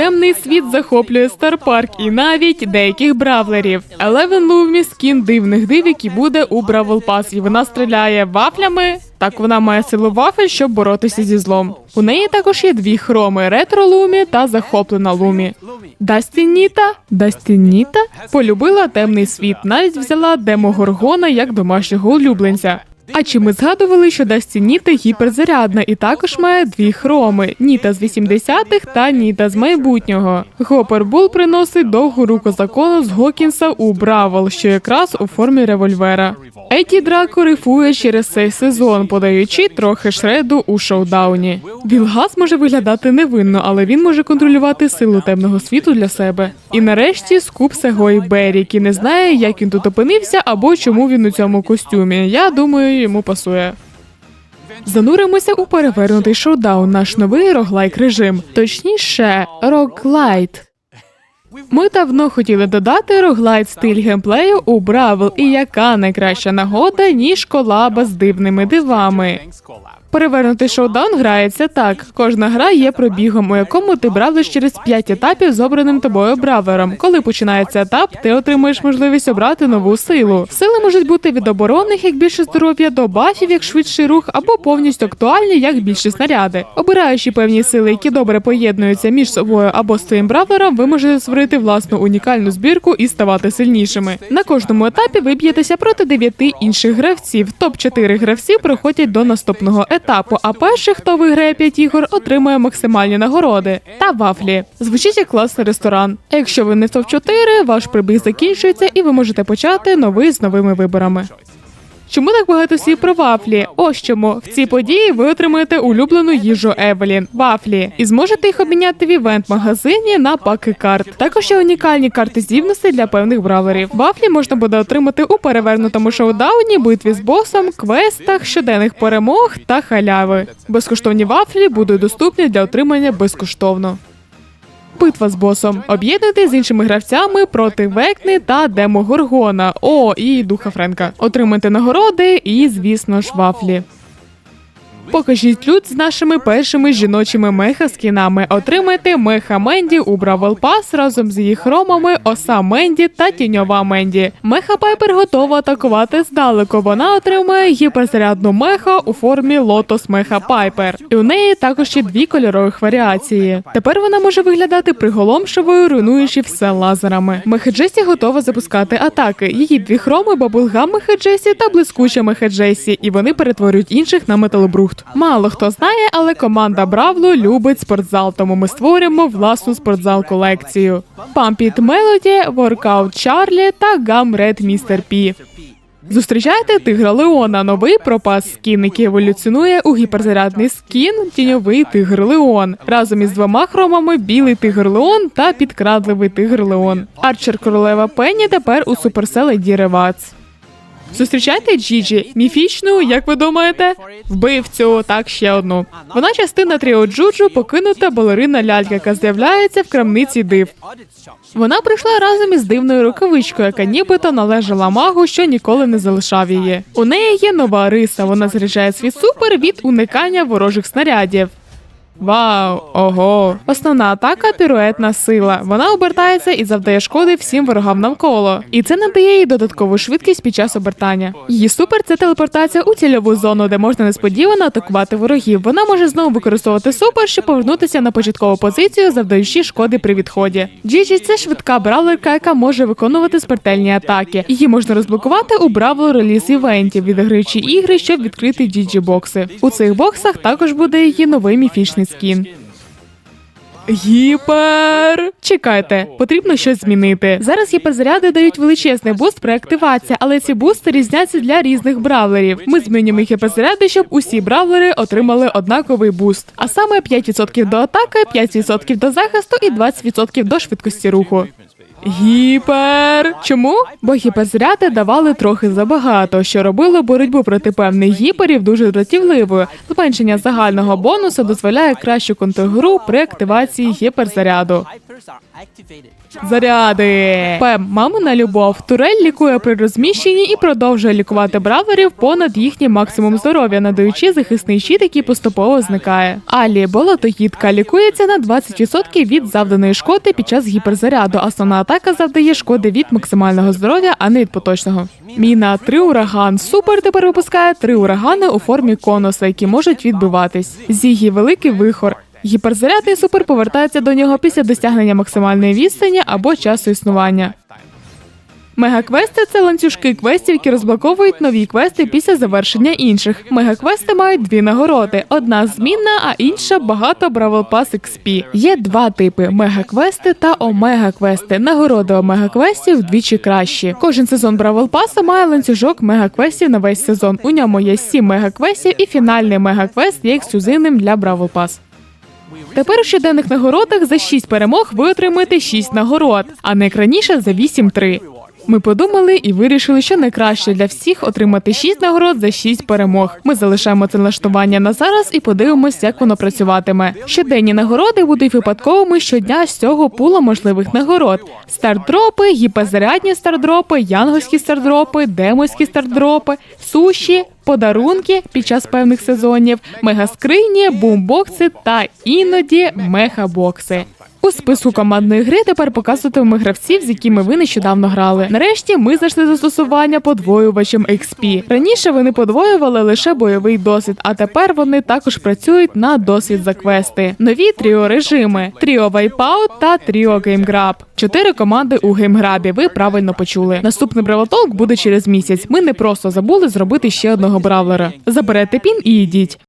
темний світ захоплює Старпарк і навіть деяких бравлерів. Елевен Лумі скін дивних див, який буде у Бравл Пас, і вона стріляє вафлями. Так вона має силу вафель, щоб боротися зі злом. У неї також є дві хроми: ретро Лумі та захоплена Лумі. Дастініта, Дастініта полюбила темний світ, навіть взяла Демогоргона як домашнього улюбленця. А чи ми згадували, що Дасті Ніта гіперзарядна і також має дві хроми: Ніта з 80-х та Ніта з майбутнього. Гопербул приносить довгу руку закону з Гокінса у Бравл, що якраз у формі револьвера. Еді Драко рифує через цей сезон, подаючи трохи шреду у шоудауні. Вілгас може виглядати невинно, але він може контролювати силу темного світу для себе. І нарешті скуп Сегой Беррі, який не знає, як він тут опинився або чому він у цьому костюмі. Я думаю, йому пасує. Зануримося у перевернутий шоудаун, наш новий роглайк режим, точніше, роглайт. Ми давно хотіли додати роглайт стиль геймплею у Бравл, і яка найкраща нагода, ніж колаба з дивними дивами. Перевернутий шоудаун грається так. Кожна гра є пробігом, у якому ти бравлиш через 5 етапів з обраним тобою бравлером. Коли починається етап, ти отримуєш можливість обрати нову силу. Сили можуть бути від оборонних, як більше здоров'я, до бафів, як швидший рух, або повністю актуальні, як більші снаряди. Обираючи певні сили, які добре поєднуються між собою або з твоїм бравлером, ви можете створити власну унікальну збірку і ставати сильнішими. На кожному етапі ви б'єтеся проти дев'яти інших гравців. Топ 4 гравці проходять до наступного етапу. А перший, хто виграє 5 ігор, отримує максимальні нагороди та вафлі. Звучить як класний ресторан. А якщо ви не в топ 4 ваш прибіг закінчується, і ви можете почати новий з новими виборами. Чому так багато слів про вафлі? Ось чому в цій події ви отримаєте улюблену їжу Евелін вафлі, і зможете їх обміняти в івент-магазині на паки карт. Також є унікальні карти здібностей для певних бравлерів. Вафлі можна буде отримати у перевернутому шоудауні, битві з босом, квестах, щоденних перемог та халяви. Безкоштовні вафлі будуть доступні для отримання безкоштовно. Битва з босом. Об'єднати з іншими гравцями проти Векни та Демогоргона. О, і духа Френка. Отримати нагороди і, звісно ж, вафлі. Покажіть люд з нашими першими жіночими меха-скінами. Отримайте меха Менді у Бравл Пас разом з її хромами, оса Менді та тіньова Менді. Меха Пайпер готова атакувати здалеку. Вона отримує гіперзарядну меха у формі Лотос Меха Пайпер. І у неї також є дві кольорових варіації. Тепер вона може виглядати приголомшивою, руйнуючи все лазерами. Меха Джесі готова запускати атаки. Її дві хроми, бабулгам Меха Джесі та блискуча Меха Джесі, і вони перетворюють інших на металобрухт. Мало хто знає, але команда Бравло любить спортзал, тому ми створюємо власну спортзал колекцію. Пампіт Мелоді, Воркаут Чарлі та Гам Ред Містер Пі. Зустрічайте тигра Леона, новий пропас скін, який еволюціонує у гіперзарядний скін, тіньовий тигр Леон. Разом із двома хромами білий тигр Леон та підкрадливий тигр Леон. Арчер королева Пенні тепер у суперсел Еді Ревац. Зустрічайте Джіджі, міфічну, як ви думаєте? Вбивцю, так ще одну. Вона частина тріо Джуджу, покинута балерина лялька, яка з'являється в крамниці див. Вона прийшла разом із дивною рукавичкою, яка нібито належала магу, що ніколи не залишав її. У неї є нова риса. Вона заряджає свій супер від уникання ворожих снарядів. Вау, ого! Основна атака піруетна сила. Вона обертається і завдає шкоди всім ворогам навколо. І це надає їй додаткову швидкість під час обертання. Її супер це телепортація у цільову зону, де можна несподівано атакувати ворогів. Вона може знову використовувати супер, щоб повернутися на початкову позицію, завдаючи шкоди при відході. Джіджі це швидка бравлерка, яка може виконувати смертельні атаки. Її можна розблокувати у бравл реліз івенті, відіграючи ігри, щоб відкрити джіджі бокси. У цих боксах також буде її новий міфічний скін. Гіпер! Чекайте, потрібно щось змінити. Зараз гіперзаряди дають величезний буст при активації, але ці бусти різняться для різних бравлерів. Ми змінюємо гіперзаряди, щоб усі бравлери отримали однаковий буст. А саме 5% до атаки, 5% до захисту і 20% до швидкості руху. Гіпер. Чому? Бо гіперзаряди давали трохи забагато, що робило боротьбу проти певних гіперів дуже дратівливою. Зменшення загального бонусу дозволяє кращу контргру при активації гіперзаряду. Заряди. Пем, мамина любов. Турель лікує при розміщенні і продовжує лікувати бравлерів понад їхній максимум здоров'я, надаючи захисний щит, який поступово зникає. Алі, болотоїдка, лікується на 20% від завданої шкоди під час гіперзаряду. Основна атака завдає шкоди від максимального здоров'я, а не від поточного. Міна три ураган. Супер тепер випускає три урагани у формі конуса, які можуть відбиватись. Зігі великий вихор. Гіперзаряд і супер повертається до нього після досягнення максимальної відстані або часу існування. Мегаквести це ланцюжки квестів, які розблоковують нові квести після завершення інших. Мегаквести мають дві нагороди: одна змінна, а інша багато Бравл Пас XP. Є два типи: мегаквести та омега-квести. Нагороди омега-квестів вдвічі кращі. Кожен сезон Бравл Паса має ланцюжок мегаквестів на весь сезон. У ньому є сім мегаквестів, і фінальний мегаквест є ексклюзивним для Бравл Пас. Тепер у щоденних нагородах за шість перемог ви отримаєте шість нагород, а найкраніше за 8-3. Ми подумали і вирішили, що найкраще для всіх отримати 6 нагород за 6 перемог. Ми залишаємо це налаштування на зараз і подивимось, як воно працюватиме. Щоденні нагороди будуть випадковими щодня з цього пула можливих нагород: стардропи, гіпозарядні стардропи, янгольські стардропи, демоські стардропи, суші. Подарунки під час певних сезонів, мегаскрині, бумбокси та іноді мехабокси. У списку командної гри тепер показуватимемо гравців, з якими ви нещодавно грали. Нарешті ми знайшли застосування подвоювачем XP. Раніше вони подвоювали лише бойовий досвід, а тепер вони також працюють на досвід за квести. Нові тріо режими: Тріо Wipeout та Тріо GameGrab. Чотири команди у геймграбі. Ви правильно почули. Наступний бравотолк буде через місяць. Ми не просто забули зробити ще одного бравлера. Заберете пін і йдіть.